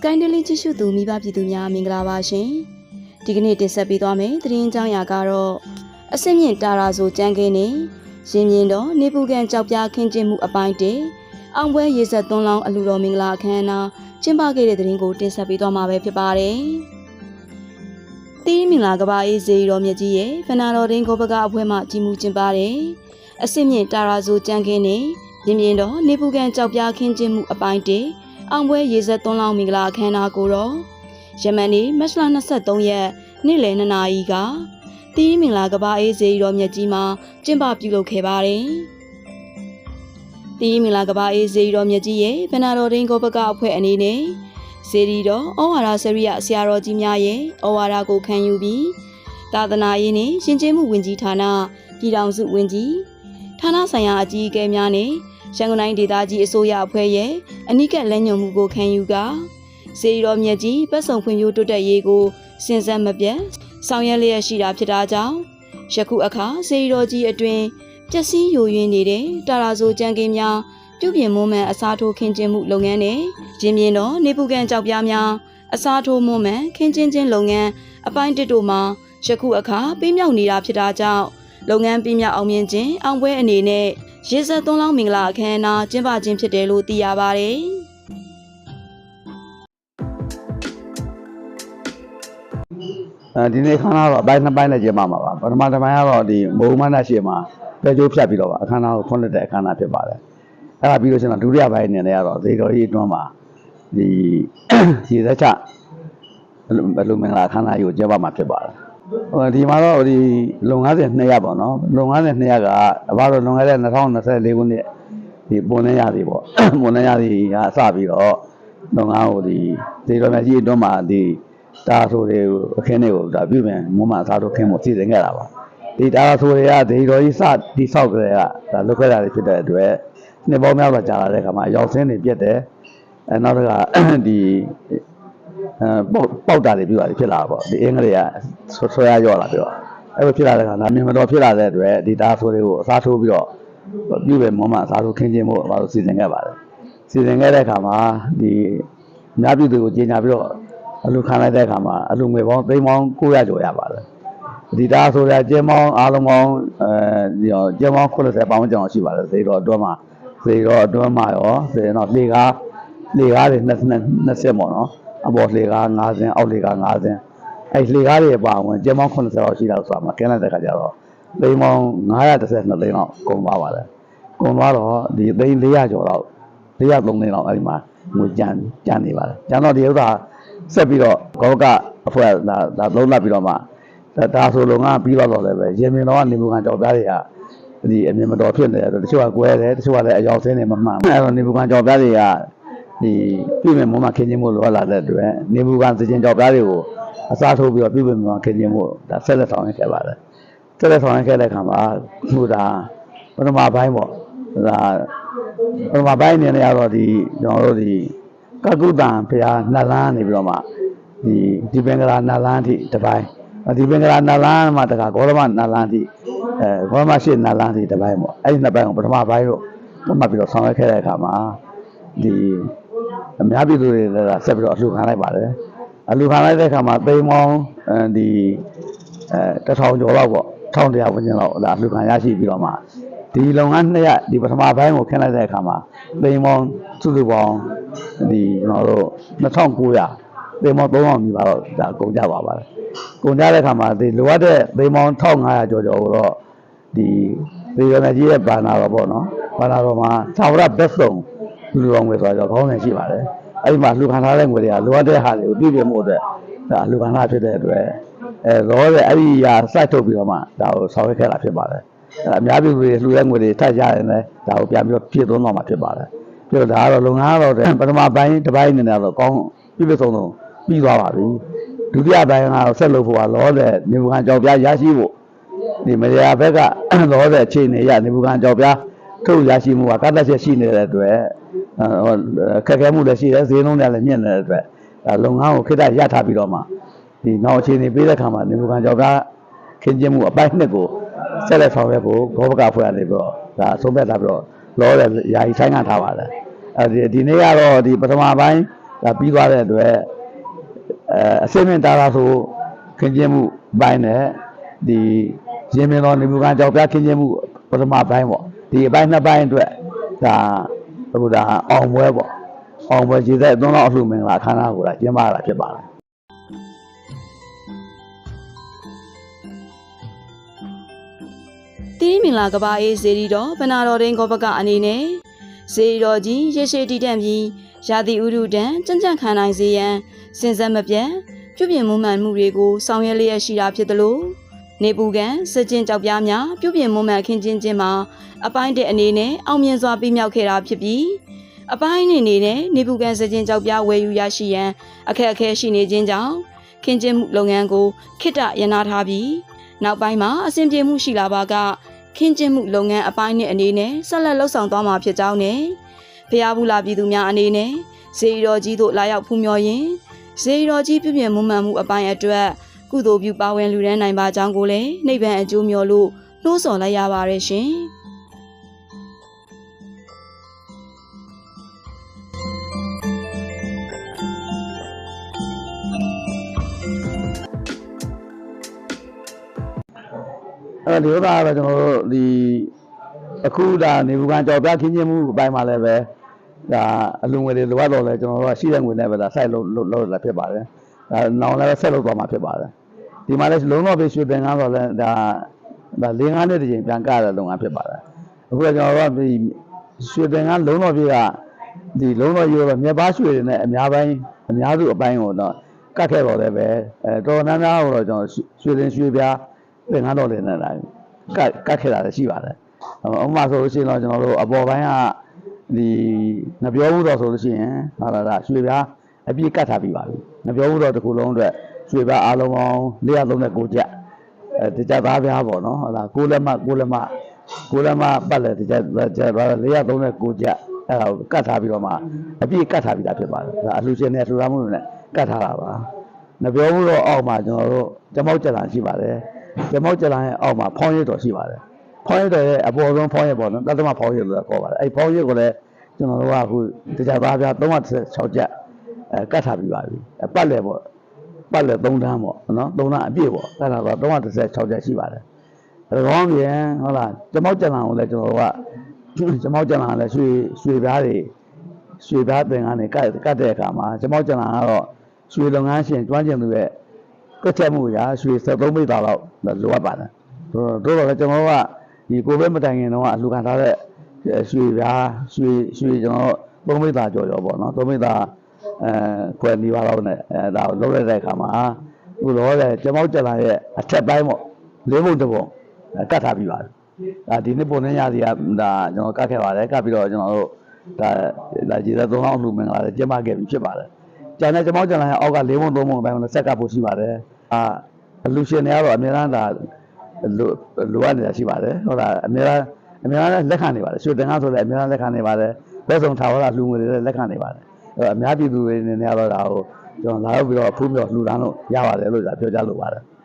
Sky Daily ကြည့်ရှုသူမိဘပြည်သူများမင်္ဂလာပါရှင်ဒီကနေ့တင်ဆက်ပေးသွားမယ့်သတင်းကြောင်းရာကတော့အစစ်မြင့်တာရာဆိုကြမ်းခင်းနေရင်မြင်တော့နေပူကန်ကြောက်ပြားခင်းကျင်းမှုအပိုင်းတေအောင်ပွဲရေဆက်သွန်းလောင်းအလူတော်မင်္ဂလာအခမ်းအနားကျင်းပခဲ့တဲ့သတင်းကိုတင်ဆက်ပေးသွားမှာပဲဖြစ်ပါတယ်တီးမင်္ဂလာကဘာအေးဇေရီတော်မြတ်ကြီးရဲ့ဖနာတော်ဒင်းကိုဘကအဖွဲ့မှကြီးမှုကျင်းပတယ်အစစ်မြင့်တာရာဆိုကြမ်းခင်းနေရင်မြင်တော့နေပူကန်ကြောက်ပြားခင်းကျင်းမှုအပိုင်းတေ အောင်ပွဲရေဆက်သွန်းလောင်းမင်္ဂလာအခမ်းအနားကိုတော့ယမန်နေ့မတ်လ23ရက်နေ့လယ်2နာရီကတီးမင်္ဂလာကဘာအေးဇေရီတော်မြတ်ကြီးမှာကျင်းပပြုလုပ်ခဲ့ပါတယ်။တီးမင်္ဂလာကဘာအေးဇေရီတော်မြတ်ကြီးရဲ့ဗနာတော်ဒင်းကိုဘကအဖွဲ့အနေနဲ့ဇေရီတော်ဩဝါဒဆရိယဆရာတော်ကြီးများရဲ့ဩဝါဒကိုခံယူပြီးသာသနာရေးနဲ့ရှင်ကျေးမှုဝင်ကြီးဌာနပြည်ထောင်စုဝင်ကြီးဌာနဆိုင်ရာအကြီးအကဲများနဲ့ ရန်ကုန်တိုင်းဒေသကြီးအစိုးရအဖွဲ့ရဲ့အနိကလက်ညှိုးမှုကိုခံယူကာဇေရီတော်မြတ်ကြီးပတ်စုံဖွံ့ဖြိုးတိုးတက်ရေးကိုစဉ်ဆက်မပြတ်ဆောင်ရွက်လျက်ရှိတာဖြစ်တာကြောင့်ယခုအခါဇေရီတော်ကြီးအတွင်ပျက်စီးယိုယွင်းနေတဲ့တာရာဇိုကြံကင်းများပြုပြင်မွမ်းမံအစားထိုးခင်းကျင်းမှုလုပ်ငန်းနဲ့ရင်းမြင်တော်နေပူကန်ကြောက်ပြားများအစားထိုးမွမ်းမံခင်းကျင်းခြင်းလုပ်ငန်းအပိုင်းတစ်တို့မှာယခုအခါပြီးမြောက်နေတာဖြစ်တာကြောင့် လုပ်ငန်းပြီးမြောက်အောင်မြင်ခြင်းအောင်ပွဲအနေနဲ့ရေစက်သွန်းလောင်းမင်္ဂလာအခမ်းအနားကျင်းပခြင်းဖြစ်တယ်လို့သိရပါတယ်။အဲဒီနေ့ခန်းတော့အပိုင်းနှစ်ပိုင်းနဲ့ကျင်းပမှာပါပထမတစ်ပိုင်းကတော့ဒီမုံမန္တရှိမှာပဲကျိုးဖြတ်ပြီးတော့အခမ်းအနားကိုဖွင့်လှစ်တဲ့အခမ်းအနားဖြစ်ပါတယ်အဲ့ဒါပြီးလို့ရှိရင်ဒုတိယပိုင်းအနေနဲ့ကတော့သေတော်ကြီးအတွန်းမှာဒီရေသက်ချဘယ်လိုမင်္ဂလာအခမ်းအနားကြီးကိုကျင်းပမှာဖြစ်ပါတယ်ဟို ဒီမှာတော့ဒီလုံ92ရက်ပေါ့နော်လုံ92ရကအဘတို့လုံခဲ့တဲ့2024ခုနှစ်ဒီပုံနေရသည်ပေါ့ပုံနေရသည်ကအစပြီးတော့လုံငန်းကိုဒီသေတော်မြတ်ကြီးအတွန်းမှာဒီတာဆိုတွေကိုအခင်းတွေကိုဒါပြုပြင်မွမ်းမံစားတို့ခင်းဖို့စီစဉ်ခဲ့တာပါဒီတာဆိုတွေကဒေတော်ကြီးစတိဆောက်ကြတဲ့ကဒါလုတ်ခဲ့တာတွေဖြစ်တဲ့အတွက်နှစ်ပေါင်းများစွာကြာလာတဲ့အခါမှာအရောက်ဆင်းတွေပြတ်တယ်အဲနောက်တစ်ခါဒီအဲ ပေါက်ပေါက်တာတွေပြတာဖြစ်လာတာပေါ့ဒီအင်္ဂလိပ်ကဆွဆွဲရရော့လာပြီးတော့အဲ့လိုဖြစ်လာတဲ့အခါဒါမြင်မတော်ဖြစ်လာတဲ့အတွက်ဒီတာဆိုတွေကိုအစားထိုးပြီးတော့ပြုပြင်မွမ်းမံအစားထိုးခင်းခြင်းဖို့ဘာလို့စီစဉ်ခဲ့ပါတယ်စီစဉ်ခဲ့တဲ့အခါမှာဒီအများပြည်သူကိုကြီးညာပြီးတော့အလူခံလိုက်တဲ့အခါမှာအလူငွေပေါင်းသိန်းပေါင်း900ကျော်ရပါတယ်ဒီတာဆိုရကျင်းပေါင်းအားလုံးပေါင်းအဲဒီတော့ကျင်းပေါင်း80ပေါင်းကျော်ရှိပါတယ်သေတော်အတွင်းမှာသေတော်အတွင်းမှာရောသေတော့လေကားလေကားတွေ20 20ပေါ့နော် အပေါ်လေကား9ဆင်းအောက်လေကား9ဆင်းအဲလေကားတွေပါဝင်ကျင်းပေါင်း80လောက်ရှိတာဆိုတာမှာကျင်းလိုက်တဲ့အခါကျတော့သိန်းပေါင်း932သိန်းလောက်ကုန်သွားပါတယ်ကုန်သွားတော့ဒီသိန်း400ကျော်လောက်403သိန်းလောက်အဲဒီမှာငွေကြမ်းကြမ်းနေပါတယ်ကျန်တော့ဒီဥစ္စာဆက်ပြီးတော့ကောကအဖွဲ့ဒါဒါသုံးလပ်ပြီးတော့မှဒါဒါဆိုလုံကပြီးတော့တော့လည်းပဲရင်မြင်တော့ကနေမူကန်ကြောက်ပြားတွေကဒီအမြင်မတော်ဖြစ်နေတယ်တချို့ကကွဲတယ်တချို့ကလည်းအယောင်ဆင်းနေမမှန်ဘူးအဲတော့နေမူကန်ကြောက်ပြားတွေက ဒီပြည်မြင်မုံမှာခင်းချင်းမှုလိုလာတဲ့အတွက်နေမူကန်စကြင်ကြောက်ပြားတွေကိုအစားထိုးပြီးတော့ပြည်မြင်မုံမှာခင်းချင်းမှုဒါဆက်လက်ဆောင်ရခဲ့ပါတယ်ဆက်လက်ဆောင်ရခဲ့တဲ့အခါမှာဟိုဒါပထမပိုင်းပေါ့ဒါပထမပိုင်းအနေနဲ့ကတော့ဒီကျွန်တော်တို့ဒီကကုတံဘုရားနတ်လန်းနေပြီးတော့မှဒီဒီပင်္ဂလာနတ်လန်းအထိတစ်ပိုင်းဒီပင်္ဂလာနတ်လန်းမှာတခါဂေါရမနတ်လန်းအထိအဲဂေါရမရှိနတ်လန်းအထိတစ်ပိုင်းပေါ့အဲ့ဒီနှစ်ပိုင်းကိုပထမပိုင်းတော့မှတ်ပြီးတော့ဆောင်ရွက်ခဲ့တဲ့အခါမှာဒီ အများပြည်သူတွေလည်းဆက်ပြီးတော့အလှူခံလိုက်ပါတယ်အလှူခံလိုက်တဲ့အခါမှာသိန်းပေါင်းအဲဒီအဲတစ်ထောင်ကျော်လောက်ပေါ့1100ဝန်းကျင်လောက်ဒါအလှူခံရရှိပြီးတော့မှဒီလုပ်ငန်းနှစ်ရက်ဒီပထမပိုင်းကိုခင်းလိုက်တဲ့အခါမှာသိန်းပေါင်းစုစုပေါင်းဒီကျွန်တော်တို့2900သေမော3000နီးပါတော့ဒါကုန်ကြပါပါတယ်ကုန်ကြတဲ့အခါမှာဒီလိုအပ်တဲ့သေမော1500ကျော်ကျော်ကိုတော့ဒီသေရမကြီးရဲ့ဘာနာတော်ပေါ့နော်ဘာနာတော်မှာသာဝရဘက်ဆုံး လူတော်ငွေဆိုတော့ခေါင်းစဉ်ရှိပါတယ်အဲ့ဒီမှာလူခံထားတဲ့ငွေတွေကလိုအပ်တဲ့ဟာတွေကိုပြည့်ပြည့်မှုအတွက်ဒါလူခံထားဖြစ်တဲ့အတွက်အဲရောတဲ့အဲ့ဒီရာစိုက်ထုတ်ပြီးတော့မှဒါကိုဆောက်ရခဲ့တာဖြစ်ပါတယ်အဲအများပြည်သူတွေလှူတဲ့ငွေတွေထပ်ကြရင်လည်းဒါကိုပြန်ပြီးတော့ပြည့်သွင်းတော့မှာဖြစ်ပါတယ်ပြောဒါကတော့လုပ်ငန်းကတော့ပထမပိုင်းတစ်ပိုင်းအနေနဲ့တော့ကောင်းပြည့်ပြည့်စုံစုံပြီးသွားပါပြီဒုတိယပိုင်းကတော့ဆက်လုပ်ဖို့ကလောတဲ့နေဘူကန်ကြောက်ပြားရရှိဖို့ဒီမရယာဘက်ကလောတဲ့အခြေအနေရနေဘူကန်ကြောက်ပြားထုတ်ရရှိမှုကကတ်သက်ချက်ရှိနေတဲ့အတွက်ဟို ခက်ခဲမှုလည်းရှိတယ်ဈေးနှုန်းတွေလည်းမြင့်နေတဲ့အတွက်ဒါလုပ်ငန်းကိုခိတ္တရထားပြီးတော့မှဒီနောက်အခြေအနေပေးတဲ့ခါမှာနေဘူကန်ကြောက်ပြားခင်းကျင်းမှုအပိုင်းနှစ်ကိုဆက်လက်ဆောင်ရွက်ဖို့ဂောဘကဖွဲ့ရနေပြီးတော့ဒါအဆုံးဖြတ်ထားပြီးတော့လောတဲ့ယာယီဆိုင်ငံထားပါတယ်အဲဒီဒီနေ့ကတော့ဒီပထမပိုင်းဒါပြီးသွားတဲ့အတွက်အဲအစိမ့်မြင့်တာရာဆိုခင်ကျင်းမှုဘိုင်းနဲ့ဒီရင်းမြင်တော်နေမှုကကြောက်ပြခင်ကျင်းမှုပထမဘိုင်းပေါ့ဒီအပိုင်းနှစ်ပိုင်းအတွက်ဒါ အခုဒါအောင်ပွဲပေါ့အောင်ပွဲခြေသက်အသွန်းလောက်အလှမင်္ဂလာအခမ်းအနားကိုဒါကျင်းပရတာဖြစ်ပါတယ်တီးမင်္ဂလာကဘာအေးဇေဒီတော်ဗနာတော်ဒင်းကောဘကအနေနဲ့ဇေဒီတော်ကြီးရေရှည်တည်တံ့ပြီးရာသီဥတုတန်ကြံ့ကြံ့ခံနိုင်စေရန်စင်စက်မပြတ်ပြုပြင်မှုမှန်မှုတွေကိုဆောင်ရွက်လျက်ရှိတာဖြစ်သလို နေပူကန်စကြင်ကြောက်ပြားများပြုပြင်မှုမှန်ခင်းချင်းချင်းမှာအပိုင်းတဲ့အနေနဲ့အောင်မြင်စွာပြီးမြောက်ခဲ့တာဖြစ်ပြီးအပိုင်းအနေနဲ့နေပူကန်စကြင်ကြောက်ပြားဝယ်ယူရရှိရန်အခက်အခဲရှိနေခြင်းကြောင့်ခင်းချင်းမှုလုပ်ငန်းကိုခိတ္တရနာထားပြီးနောက်ပိုင်းမှာအဆင်ပြေမှုရှိလာပါကခင်းကျင်းမှုလုပ်ငန်းအပိုင်းနဲ့အနေနဲ့ဆက်လက်လှုပ်ဆောင်သွားမှာဖြစ်ကြောင်းနဲ့ဖျားဘူးလာပြည်သူများအနေနဲ့ဇေယီတော်ကြီးတို့လာရောက်ဖူးမြော်ရင်ဇေယီတော်ကြီးပြုပြင်မှုမှန်မှုအပိုင်းအတွက် ကုသိုလ်ပြုပါဝင်လူဒန်းနိုင်ပါကြောင်းကိုလည်းနှိဗ္ဗာန်အကျိုးမျှော်လို့နှိုးဆော်လိုက်ရပါတယ်ရှင်။အဲ့တော့ဒီဥစ္စာကတော့ကျွန်တော်တို့ဒီအခုဒါနေဘူးကန်ကြော်ပြခင်းချင်းမှုအပိုင်းမှာလည်းပဲဒါအလူငွေတွေလိုအပ်တော့လဲကျွန်တော်တို့ကရှိတဲ့ငွေနဲ့ပဲဒါစိုက်လို့လို့လို့လာဖြစ်ပါတယ် ဒါနောင်လည်းဆက်လုပ်သွားမှာဖြစ်ပါတယ်ဒီမှာလည်းလုံးတော့ပြရွှေပင်ကားတော့လဲဒါဒါ၄၅နှစ်တကြိမ်ပြန်ကရတဲ့လုပ်ငန်းဖြစ်ပါတယ်အခုကကျွန်တော်တို့ကဒီရွှေပင်ကားလုံးတော့ပြကဒီလုံးတော့ရိုးတော့မြက်ပါရွှေတွေနဲ့အများပိုင်းအများစုအပိုင်းကိုတော့ကတ်ခဲ့တော့လည်းပဲအဲတော်တော်များများကိုတော့ကျွန်တော်ရွှေတင်ရွှေပြားသင်္ကန်းတော်တွေနဲ့လာကတ်ကတ်ခဲ့တာလည်းရှိပါတယ်။ဥပမာဆိုလို့ရှိရင်တော့ကျွန်တော်တို့အပေါ်ပိုင်းကဒီငပြောဘူးတော့ဆိုလို့ရှိရင်ဟာလာဒါရွှေပြား အပြည့်ကတ်ထားပြီးပါပြီ။ငပြောဘူးတော့တစ်ခုလုံးအတွက်ရွှေပြားအားလုံးပေါင်း439ကျပ်အဲတကြသားပြားပေါ့နော်ဟာလာ6လက်မ6လက်မ6လက်မပတ်လဲတကြကျပ်439ကျပ်အဲ့ဒါကိုကတ်ထားပြီးတော့မှအပြည့်ကတ်ထားပြီးသားဖြစ်ပါတယ်။ဒါအလှရှင်နဲ့ထူထားမှုတွေနဲ့ကတ်ထားတာပါ။ငပြောဘူးတော့အောက်မှာကျွန်တော်တို့ကျမောက်ကြက်လာရှိပါတယ်။ကျမောက်ကြလာရဲ့အောက်မှာဖောင်းရည်တော်ရှိပါတယ်။ဖောင်းရည်တော်ရဲ့အပေါ်ဆုံးဖောင်းရည်ပေါ့နော်။တသမဖောင်းရည်လို့ခေါ်ပါတယ်။အဲ့ဖောင်းရည်ကိုလည်းကျွန်တော်တို့ကအခုတရားသားပြ336ကျပ် အဲကတ်ထားပြီးပါပြီ။အပတ်လေပေါ့။ပတ်လေ3တန်းပေါ့နော်။3တန်းအပြည့်ပေါ့။အဲ့ဒါတော့336ကျပ်ရှိပါတယ်။ဒါကောင်းပြန်ဟုတ်လား။ကျမောက်ကြလာကိုလည်းကျွန်တော်တို့ကကျမောက်ကြလာလည်းရွှေရွှေပြားတွေရွှေပြားပင်ကနေကတ်ကတ်တဲ့အခါမှာကျမောက်ကြလာကတော့ရွှေလုပ်ငန်းရှင်ကျွမ်းကျင်သူရဲ့တွက်ချက်မှုရာရွှေ73မိသားလောက်လိုအပ်ပါတယ်။တို့တော့လည်းကျွန်တော်တို့ကဒီကိုဗစ်မတိုင်ခင်တော့အလှခံထားတဲ့ရွှေပြားရွှေရွှေကျွန်တော်3မိသားကျော်ကျော်ပေါ့နော်3မိသား အဲခွဲနေပါတော့နဲ့အဲဒါကိုလုံးလိုက်တဲ့အခါမှာအခုတော့လည်းကျွန်တော်ကြလာရဲ့အထက်ပိုင်းပေါ့လေးဘုံတစ်ပုံကတ်ထားပြီးပါတယ်။ဒါဒီနှစ်ပုံနဲ့ညစီကဒါကျွန်တော်ကတ်ခဲ့ပါတယ်ကတ်ပြီးတော့ကျွန်တော်တို့ဒါလာကြည်သက်သုံးအောင်လှူမင်္ဂလာလည်းကျင်းပခဲ့ပြီဖြစ်ပါတယ်။ကျန်တဲ့ကျွန်တော်ကျန်လာရဲ့အောက်က၄ဘုံ၃ဘုံအပိုင်းကိုလည်းဆက်ကပ်ဖို့ရှိပါတယ်။အာအလူရှင်တွေကတော့အများအားဒါလိုလိုအပ်နေတာရှိပါတယ်။ဟုတ်လားအများအားအများအားလက်ခံနေပါတယ်။ရွှေတင်ကားဆိုလည်းအများအားလက်ခံနေပါတယ်။ဘယ်ဆောင်ထာဝရလှူငွေတွေလည်းလက်ခံနေပါတယ်။အဲ့တော့ အများပြည်သူတွေအနေနဲ့ကတော့ဒါကိုကျွန်တော်လာရောက်ပြီးတော့ဖူးမြော်လှူဒါန်းလို့ရပါတယ်လို့ပြောကြားလိုပါတယ်။